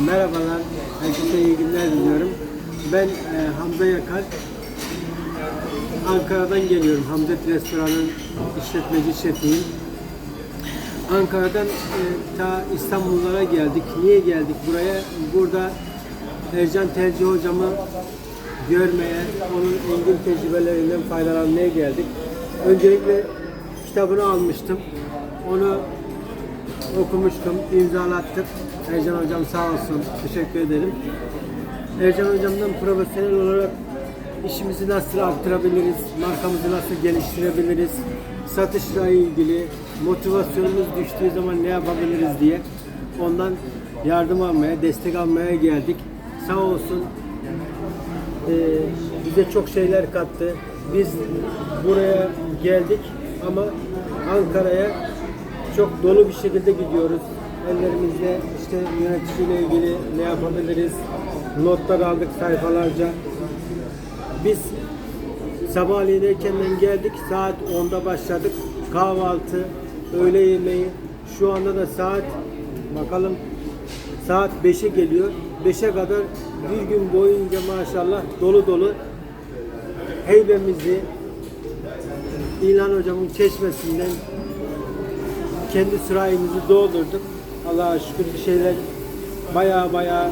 Merhabalar, herkese iyi günler diliyorum. Ben e, Hamza Yakar. Ankara'dan geliyorum. Hamzet Restoran'ın işletmeci şefiyim. Ankara'dan e, ta İstanbullara geldik. Niye geldik buraya? Burada Ercan Tercih hocamı görmeye, onun engin tecrübelerinden faydalanmaya geldik. Öncelikle kitabını almıştım. Onu okumuştum, imzalattık. Ercan hocam sağ olsun, teşekkür ederim. Ercan hocamdan profesyonel olarak işimizi nasıl arttırabiliriz, markamızı nasıl geliştirebiliriz, satışla ilgili motivasyonumuz düştüğü zaman ne yapabiliriz diye ondan yardım almaya, destek almaya geldik. Sağ olsun e, bize çok şeyler kattı. Biz buraya geldik ama Ankara'ya çok dolu bir şekilde gidiyoruz. Ellerimizde işte yöneticiyle ilgili ne yapabiliriz, notlar aldık sayfalarca. Biz sabahleyin erkenden geldik, saat 10'da başladık. Kahvaltı, öğle yemeği, şu anda da saat bakalım saat 5'e geliyor. 5'e kadar bir gün boyunca maşallah dolu dolu heybemizi İlhan hocamın çeşmesinden kendi sırayımızı doldurduk. Allah'a şükür bir şeyler baya baya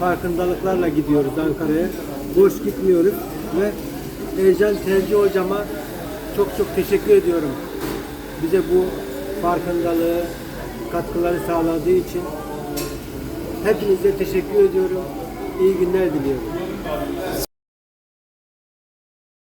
farkındalıklarla gidiyoruz Ankara'ya. Boş gitmiyoruz ve Ercan Tercih hocama çok çok teşekkür ediyorum. Bize bu farkındalığı, katkıları sağladığı için hepinize teşekkür ediyorum. İyi günler diliyorum.